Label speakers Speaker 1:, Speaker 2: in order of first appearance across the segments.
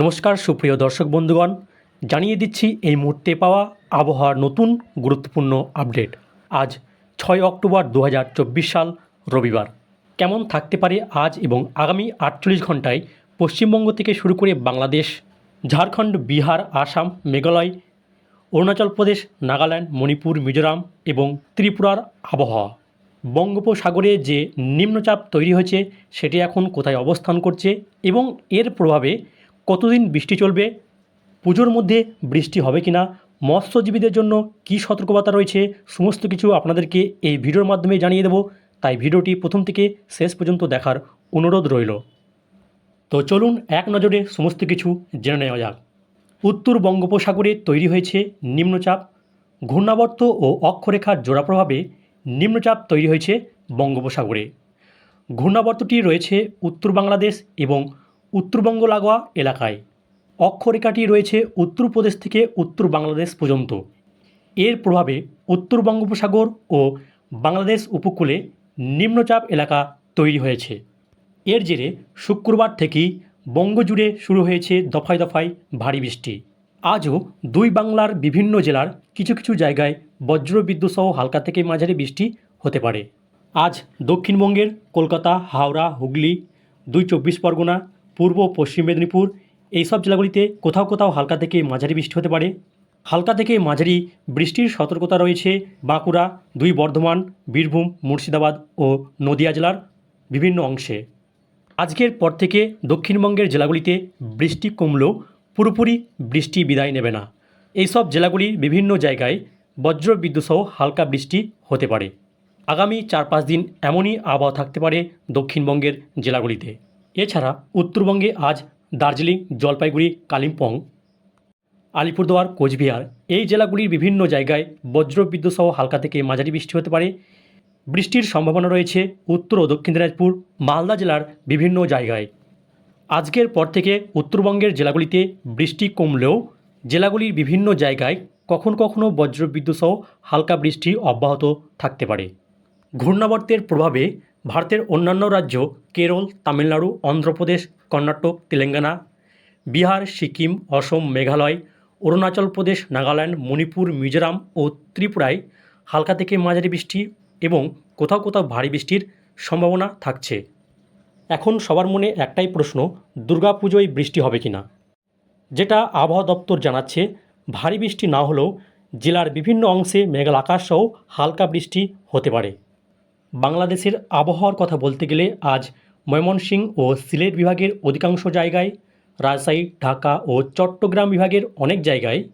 Speaker 1: নমস্কার, সুপ্রিয় দর্শক বন্ধুগণ। জানিয়ে দিচ্ছি, এই মুহূর্তে পাওয়া আবহাওয়ার নতুন গুরুত্বপূর্ণ আপডেট। আজ ছয় অক্টোবর দু হাজার চব্বিশ সাল, রবিবার। কেমন থাকতে পারে আজ এবং আগামী আটচল্লিশ ঘন্টায় পশ্চিমবঙ্গ থেকে শুরু করে বাংলাদেশ, ঝাড়খণ্ড, বিহার, আসাম, মেঘালয়, অরুণাচল প্রদেশ, নাগাল্যান্ড, মণিপুর, মিজোরাম এবং ত্রিপুরার আবহাওয়া। বঙ্গোপসাগরে যে নিম্নচাপ তৈরি হয়েছে, সেটি এখন কোথায় অবস্থান করছে এবং এর প্রভাবে কতদিন বৃষ্টি চলবে? পুজোর মধ্যে বৃষ্টি হবে কিনা? মৎস্যজীবীদের জন্য কী সতর্কবার্তা রয়েছে? সমস্ত কিছু আপনাদেরকে এই ভিডিওর মাধ্যমে জানিয়ে দেব। তাই ভিডিওটি প্রথম থেকে শেষ পর্যন্ত দেখার অনুরোধ রইল। তো চলুন এক নজরে সমস্ত কিছু জেনে নেওয়া যাক। উত্তর বঙ্গোপসাগরে তৈরি হয়েছে নিম্নচাপ। ঘূর্ণাবর্ত ও অক্ষরেখার জোড়া প্রভাবে নিম্নচাপ তৈরি হয়েছে বঙ্গোপসাগরে। ঘূর্ণাবর্তটি রয়েছে উত্তর বাংলাদেশ এবং উত্তরবঙ্গ লাগোয়া এলাকায়। অক্ষরেখাটি রয়েছে উত্তরপ্রদেশ থেকে উত্তর বাংলাদেশ পর্যন্ত। এর প্রভাবে উত্তর বঙ্গোপসাগর ও বাংলাদেশ উপকূলে নিম্নচাপ এলাকা তৈরি হয়েছে। এর জেরে শুক্রবার থেকেই বঙ্গজুড়ে শুরু হয়েছে দফায় দফায় ভারী বৃষ্টি। আজও দুই বাংলার বিভিন্ন জেলার কিছু কিছু জায়গায় বজ্রবিদ্যুৎ সহ হালকা থেকে মাঝারি বৃষ্টি হতে পারে। আজ দক্ষিণবঙ্গের কলকাতা, হাওড়া, হুগলি, দুই চব্বিশ পরগনা পূর্ব, পশ্চিম মেদিনীপুর, এইসব জেলাগুলিতে কোথাও কোথাও হালকা থেকে মাঝারি বৃষ্টি হতে পারে। হালকা থেকে মাঝারি বৃষ্টির সতর্কতা রয়েছে বাঁকুড়া, দুই বর্ধমান, বীরভূম, মুর্শিদাবাদ ও নদিয়া জেলার বিভিন্ন অংশে। আজকের পর থেকে দক্ষিণবঙ্গের জেলাগুলিতে বৃষ্টি কমলেও পুরোপুরি বৃষ্টি বিদায় নেবে না। এইসব জেলাগুলির বিভিন্ন জায়গায় বজ্রবিদ্যুৎ সহ হালকা বৃষ্টি হতে পারে। আগামী চার পাঁচ দিন এমনই আবহাওয়া থাকতে পারে দক্ষিণবঙ্গের জেলাগুলিতে। এছাড়া উত্তরবঙ্গে আজ দার্জিলিং, জলপাইগুড়ি, কালিম্পং, আলিপুরদুয়ার, কোচবিহার এই জেলাগুলির বিভিন্ন জায়গায় বজ্রবিদ্যুৎ সহ হালকা থেকে মাঝারি বৃষ্টি হতে পারে। বৃষ্টির সম্ভাবনা রয়েছে উত্তর ও দক্ষিণ দিনাজপুর, মালদা জেলার বিভিন্ন জায়গায়। আজকের পর থেকে উত্তরবঙ্গের জেলাগুলিতে বৃষ্টি কমলেও জেলাগুলির বিভিন্ন জায়গায় কখন কখনও বজ্রবিদ্যুৎ সহ হালকা বৃষ্টি অব্যাহত থাকতে পারে। ঘূর্ণাবর্তের প্রভাবে ভারতের অন্যান্য রাজ্য কেরল, তামিলনাড়ু, অন্ধ্রপ্রদেশ, কর্ণাটক, তেলেঙ্গানা, বিহার, সিকিম, অসম, মেঘালয়, অরুণাচল প্রদেশ, নাগাল্যান্ড, মণিপুর, মিজোরাম ও ত্রিপুরায় হালকা থেকে মাঝারি বৃষ্টি এবং কোথাও কোথাও ভারী বৃষ্টির সম্ভাবনা থাকছে। এখন সবার মনে একটাই প্রশ্ন দুর্গাপুজোয় বৃষ্টি হবে কি না যেটা আবহাওয়া দপ্তর জানাচ্ছে, ভারী বৃষ্টি না হলেও জেলার বিভিন্ন অংশে মেঘাল আকাশ সহ হালকা বৃষ্টি হতে পারে। বাংলাদেশের আবহাওয়ার কথা বলতে গেলে আজ ময়মনসিংহ ও সিলেট বিভাগের অধিকাংশ জায়গায়, রাজশাহী, ঢাকা ও চট্টগ্রাম বিভাগের অনেক জায়গায়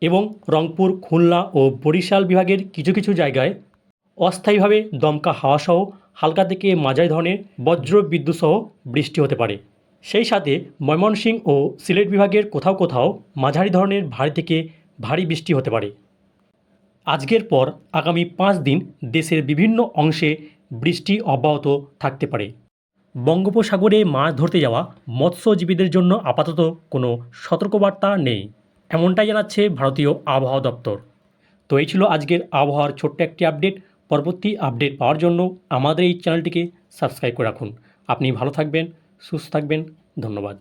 Speaker 1: এবং রংপুর, খুলনা ও বরিশাল বিভাগের কিছু কিছু জায়গায় অস্থায়ীভাবে দমকা হাওয়াসহ হালকা থেকে মাঝারি ধরনের বজ্র বিদ্যুৎ সহ বৃষ্টি হতে পারে। সেই সাথে ময়মনসিংহ ও সিলেট বিভাগের কোথাও কোথাও মাঝারি ধরনের ভারী থেকে ভারী বৃষ্টি হতে পারে। আজকের পর আগামী পাঁচ দিন দেশের বিভিন্ন অংশে বৃষ্টি অব্যাহত থাকতে পারে। বঙ্গোপসাগরে মাছ ধরতে যাওয়া মৎস্যজীবীদের জন্য আপাতত কোনো সতর্কবার্তা নেই, এমনটাই জানাচ্ছে ভারতীয় আবহাওয়া দপ্তর। তো এই ছিল আজকের আবহাওয়ার ছোট্ট একটি আপডেট। পরবর্তী আপডেট পাওয়ার জন্য আমাদের এই চ্যানেলটিকে সাবস্ক্রাইব করে রাখুন। আপনি ভালো থাকবেন, সুস্থ থাকবেন। ধন্যবাদ।